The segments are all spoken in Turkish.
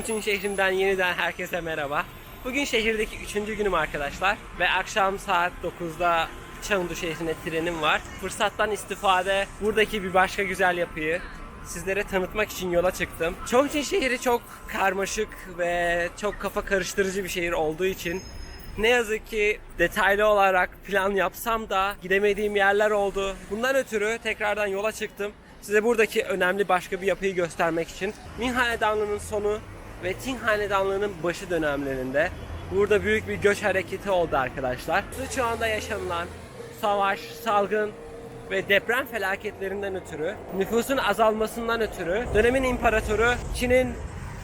Chongqing şehrimden yeniden herkese merhaba. Bugün şehirdeki üçüncü günüm arkadaşlar ve akşam saat 9'da Chengdu şehrine trenim var. Fırsattan istifade buradaki bir başka güzel yapıyı sizlere tanıtmak için yola çıktım. Chongqing şehri çok karmaşık ve çok kafa karıştırıcı bir şehir olduğu için ne yazık ki detaylı olarak plan yapsam da gidemediğim yerler oldu. Bundan ötürü tekrardan yola çıktım. Size buradaki önemli başka bir yapıyı göstermek için. Ming Hanedanlığı'nın sonu ve Qing Hanedanlığı'nın başı dönemlerinde burada büyük bir göç hareketi oldu arkadaşlar. Şu anda yaşanılan savaş, salgın ve deprem felaketlerinden ötürü, nüfusun azalmasından ötürü dönemin imparatoru Çin'in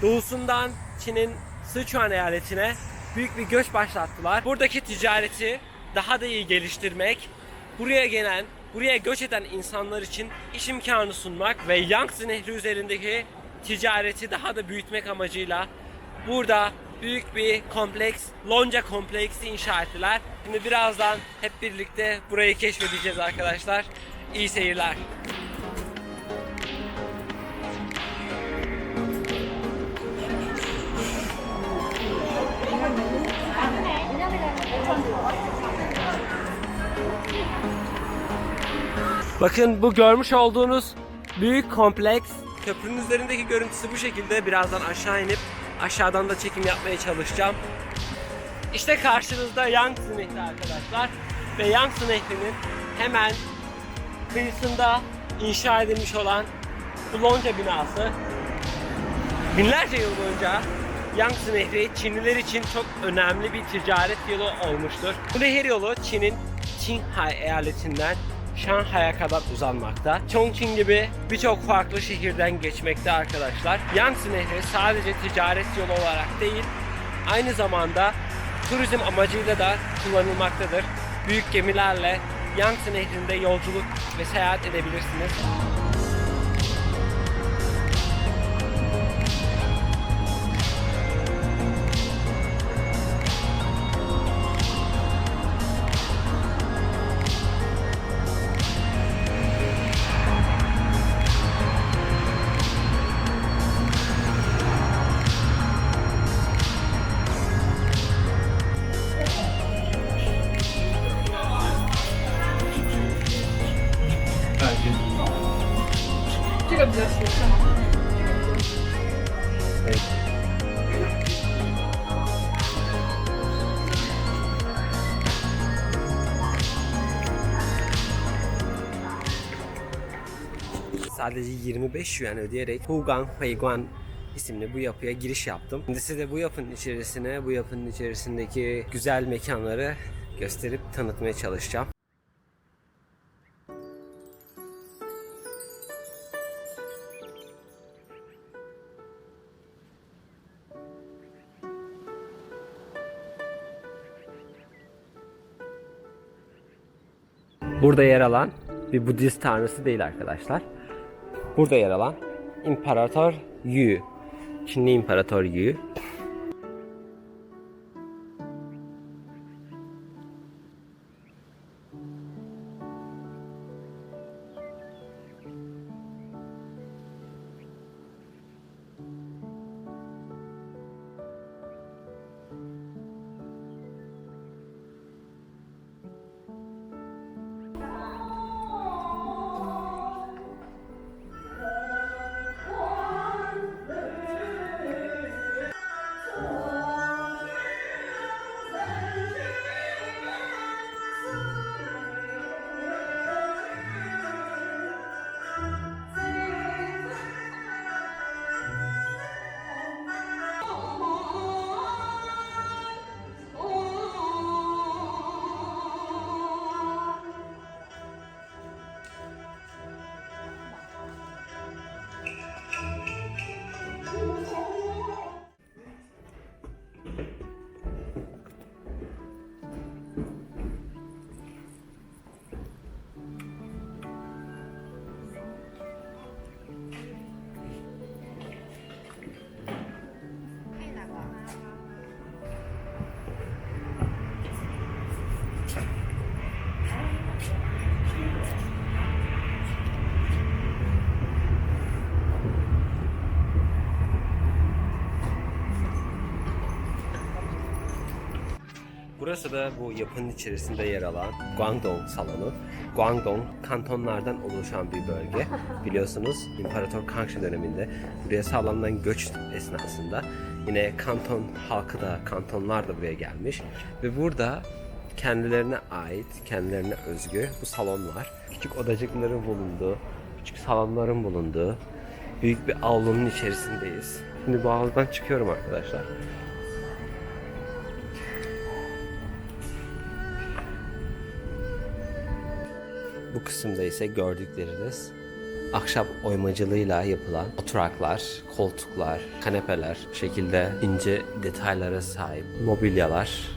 doğusundan Çin'in Sichuan eyaletine büyük bir göç başlattılar. Buradaki ticareti daha da iyi geliştirmek, buraya gelen, buraya göç eden insanlar için iş imkanı sunmak ve Yangtze Nehri üzerindeki ticareti daha da büyütmek amacıyla burada büyük bir kompleks, lonca kompleksi inşa ettiler. Şimdi birazdan hep birlikte burayı keşfedeceğiz arkadaşlar. İyi seyirler. Bakın bu görmüş olduğunuz büyük kompleks. Köprünün üzerindeki görüntüsü bu şekilde. Birazdan aşağı inip aşağıdan da çekim yapmaya çalışacağım. İşte karşınızda Yangtze Nehri arkadaşlar. Ve Yangtze Nehri'nin hemen kıyısında inşa edilmiş olan bu lonca binası. Binlerce yıl boyunca Yangtze Nehri Çinliler için çok önemli bir ticaret yolu olmuştur. Bu nehir yolu Çin'in Qinghai eyaletinden Şanghay'a kadar uzanmakta. Chongqing gibi birçok farklı şehirden geçmekte arkadaşlar. Yangtze Nehri sadece ticaret yolu olarak değil, aynı zamanda turizm amacıyla da kullanılmaktadır. Büyük gemilerle Yangtze Nehri'nde yolculuk ve seyahat edebilirsiniz. Sadece 25 yuan ödeyerek Hugang Huiguan isimli bu yapıya giriş yaptım. Şimdi size bu yapının içerisine, bu yapının içerisindeki güzel mekanları gösterip tanıtmaya çalışacağım. Burada yer alan bir Budist tanrısı değil arkadaşlar. Burada yer alan İmparator Yu. Çinli İmparator Yu. Burası da bu yapının içerisinde yer alan Guangdong salonu. Guangdong kantonlardan oluşan bir bölge. Biliyorsunuz İmparator Kangxi döneminde buraya sağlanan göç esnasında yine kanton halkı da kantonlar da buraya gelmiş ve burada kendilerine ait, kendilerine özgü bu salon var. Küçük odacıkların bulunduğu, küçük salonların bulunduğu büyük bir avlunun içerisindeyiz. Şimdi bu avludan çıkıyorum arkadaşlar. Bu kısımda ise gördükleriniz ahşap oymacılığıyla yapılan oturaklar, koltuklar, kanepeler, bu şekilde ince detaylara sahip mobilyalar.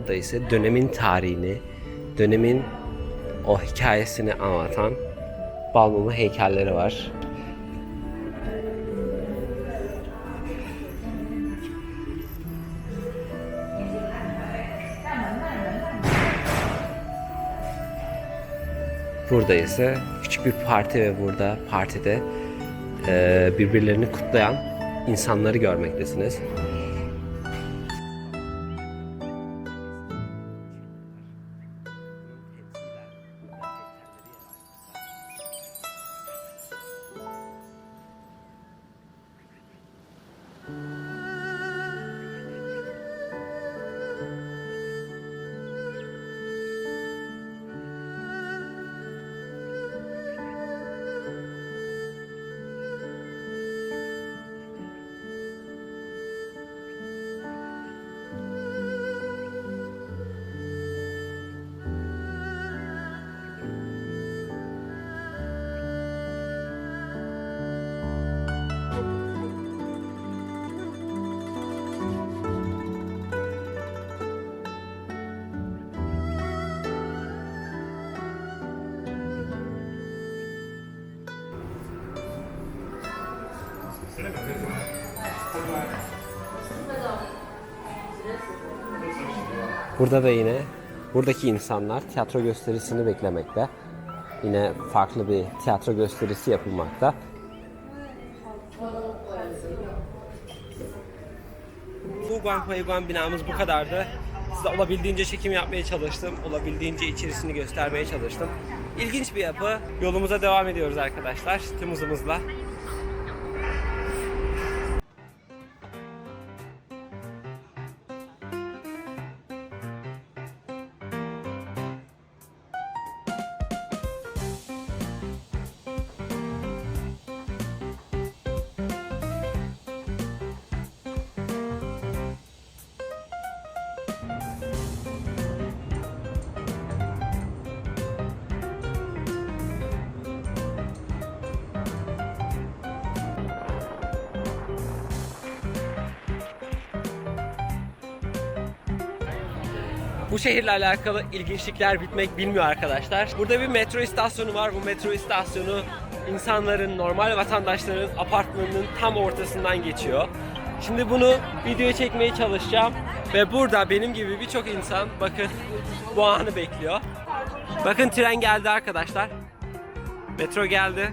Burada ise dönemin tarihini, dönemin o hikayesini anlatan Balmumu heykelleri var. Burada ise küçük bir parti ve burada partide birbirlerini kutlayan insanları görmektesiniz. Burada da yine buradaki insanlar tiyatro gösterisini beklemekte. Yine farklı bir tiyatro gösterisi yapılmakta. Bu Guanghuayguan binamız bu kadardı. Size olabildiğince çekim yapmaya çalıştım. Olabildiğince içerisini göstermeye çalıştım. İlginç bir yapı. Yolumuza devam ediyoruz arkadaşlar. Tüm Bu şehirle alakalı ilginçlikler bitmek bilmiyor arkadaşlar. Burada bir metro istasyonu var. Bu metro istasyonu insanların, normal vatandaşların apartmanının tam ortasından geçiyor. Şimdi bunu videoya çekmeye çalışacağım. Ve burada benim gibi birçok insan bakın bu anı bekliyor. Bakın tren geldi arkadaşlar. Metro geldi.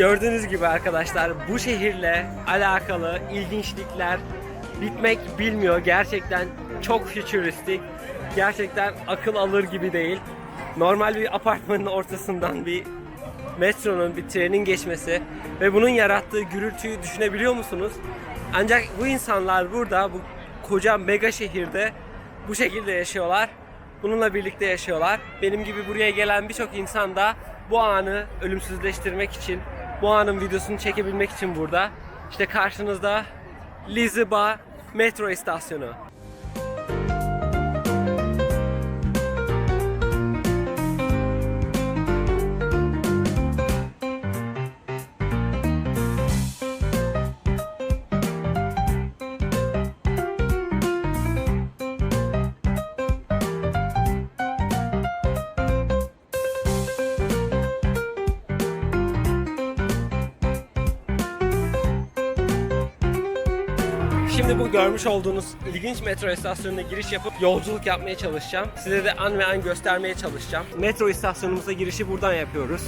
Gördüğünüz gibi arkadaşlar bu şehirle alakalı ilginçlikler bitmek bilmiyor. Gerçekten çok fütüristik. Gerçekten akıl alır gibi değil. Normal bir apartmanın ortasından bir metronun bir trenin geçmesi ve bunun yarattığı gürültüyü düşünebiliyor musunuz? Ancak bu insanlar burada bu koca mega şehirde bu şekilde yaşıyorlar. Bununla birlikte yaşıyorlar. Benim gibi buraya gelen birçok insan da bu anı ölümsüzleştirmek için, bu anın videosunu çekebilmek için burada. İşte karşınızda Liziba metro istasyonu. Görmüş olduğunuz ilginç metro istasyonuna giriş yapıp yolculuk yapmaya çalışacağım. Size de an ve an göstermeye çalışacağım. Metro istasyonumuza girişi buradan yapıyoruz.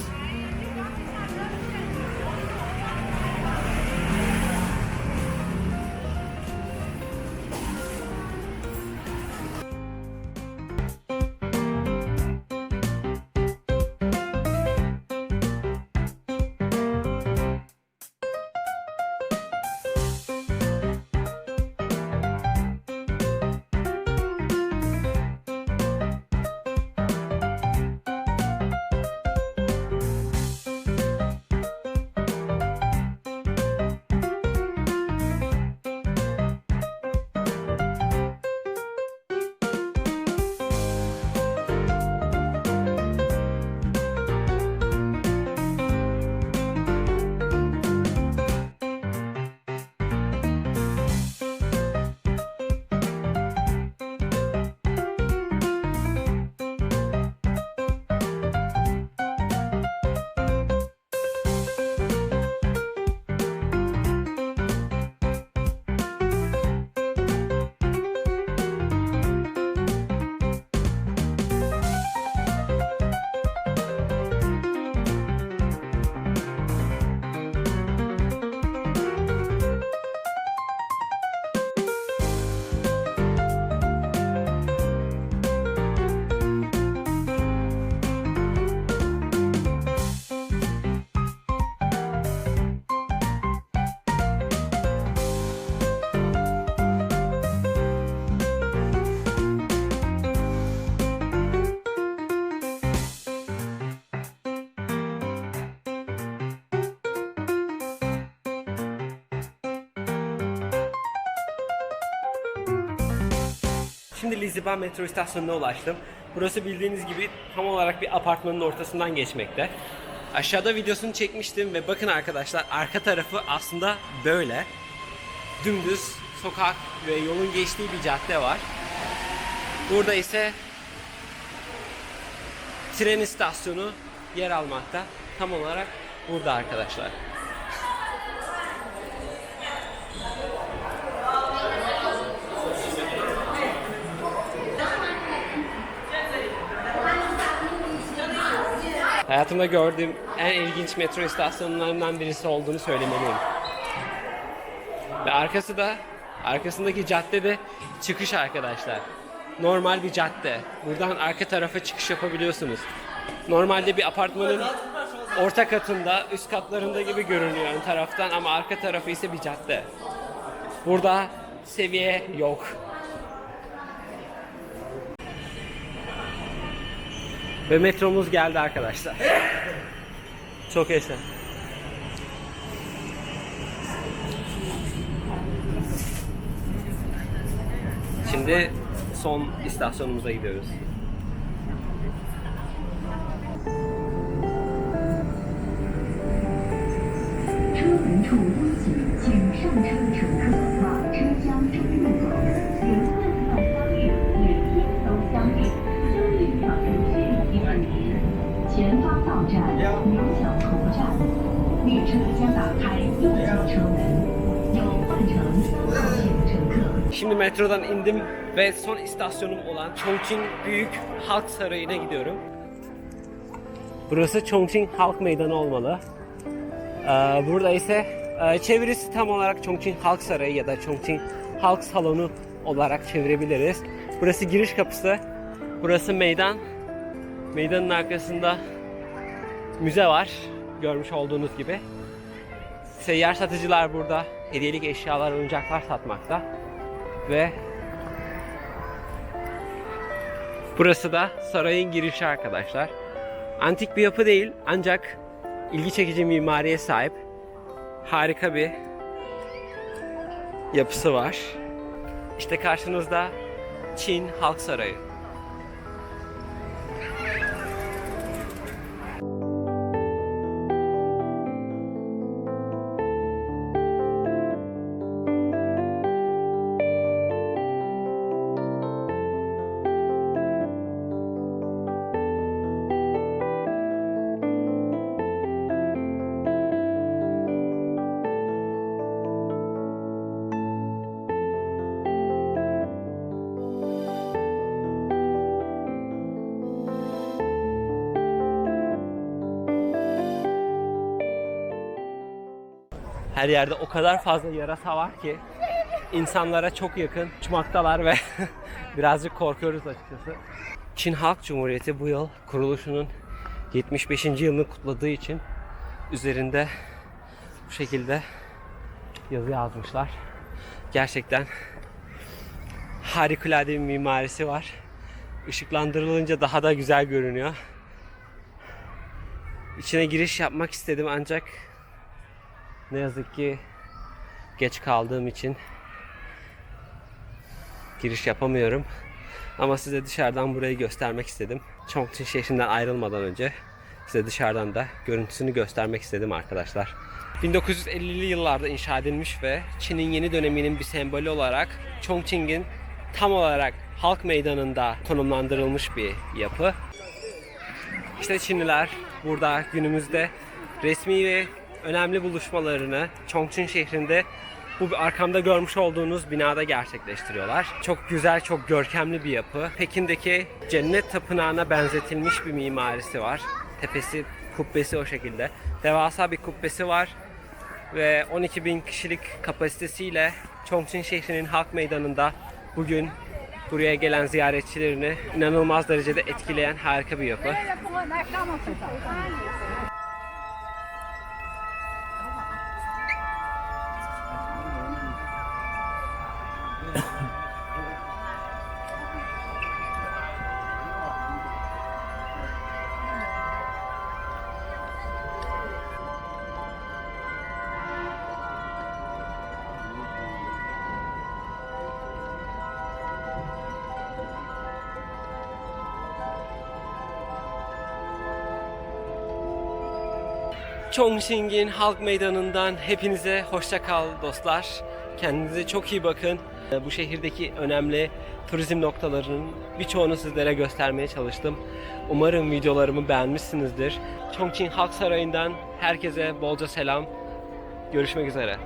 Şimdi Liziba metro istasyonuna ulaştım. Burası bildiğiniz gibi tam olarak bir apartmanın ortasından geçmekte. Aşağıda videosunu çekmiştim ve bakın arkadaşlar arka tarafı aslında böyle. Dümdüz sokak ve yolun geçtiği bir cadde var. Burada ise tren istasyonu yer almakta. Tam olarak burada arkadaşlar. Hayatımda gördüğüm en ilginç metro istasyonlarından birisi olduğunu söylemeliyim. Ve arkası da, arkasındaki cadde de çıkış arkadaşlar. Normal bir cadde. Buradan arka tarafa çıkış yapabiliyorsunuz. Normalde bir apartmanın orta katında, üst katlarında gibi görünüyor ön taraftan ama arka tarafı ise bir cadde. Burada seviye yok. Ve metromuz geldi arkadaşlar. Çok yaşa. Şimdi son istasyonumuza gidiyoruz. 站牛角头站，列车将打开右侧车门，有换乘抱歉乘客。 Şimdi metrodan indim ve son istasyonum olan Chongqing Büyük Halk Sarayı'na gidiyorum. Burası Chongqing Halk Meydanı olmalı. Ee, Burada ise e, çevirisi tam olarak Chongqing Halk Sarayı ya da Chongqing Halk Salonu olarak çevirebiliriz. Burası giriş kapısı. Burası meydan. Meydanın arkasında müze var. Görmüş olduğunuz gibi. Seyyar satıcılar burada hediyelik eşyalar, oyuncaklar satmakta. Ve burası da sarayın girişi arkadaşlar. Antik bir yapı değil ancak ilgi çekici mimariye sahip. Harika bir yapısı var. İşte karşınızda Çin Halk Sarayı. Her yerde o kadar fazla yarasa var ki insanlara çok yakın uçmaktalar ve birazcık korkuyoruz açıkçası. Çin Halk Cumhuriyeti bu yıl kuruluşunun 75. yılını kutladığı için üzerinde bu şekilde yazı yazmışlar. Gerçekten harikulade bir mimarisi var. Işıklandırılınca daha da güzel görünüyor. İçine giriş yapmak istedim ancak ne yazık ki geç kaldığım için giriş yapamıyorum. Ama size dışarıdan burayı göstermek istedim. Chongqing şehrinden ayrılmadan önce size dışarıdan da görüntüsünü göstermek istedim arkadaşlar. 1950'li yıllarda inşa edilmiş ve Çin'in yeni döneminin bir sembolü olarak Chongqing'in tam olarak halk meydanında konumlandırılmış bir yapı. İşte Çinliler burada günümüzde resmi ve önemli buluşmalarını Chongqing şehrinde bu arkamda görmüş olduğunuz binada gerçekleştiriyorlar. Çok güzel, çok görkemli bir yapı. Pekin'deki cennet tapınağına benzetilmiş bir mimarisi var. Tepesi, kubbesi o şekilde. Devasa bir kubbesi var ve 12 bin kişilik kapasitesiyle Chongqing şehrinin halk meydanında bugün buraya gelen ziyaretçilerini inanılmaz derecede etkileyen harika bir yapı. Chongqing'in halk meydanından hepinize hoşça kal dostlar. Kendinize çok iyi bakın. Bu şehirdeki önemli turizm noktalarının birçoğunu sizlere göstermeye çalıştım. Umarım videolarımı beğenmişsinizdir. Chongqing Halk Sarayı'ndan herkese bolca selam. Görüşmek üzere.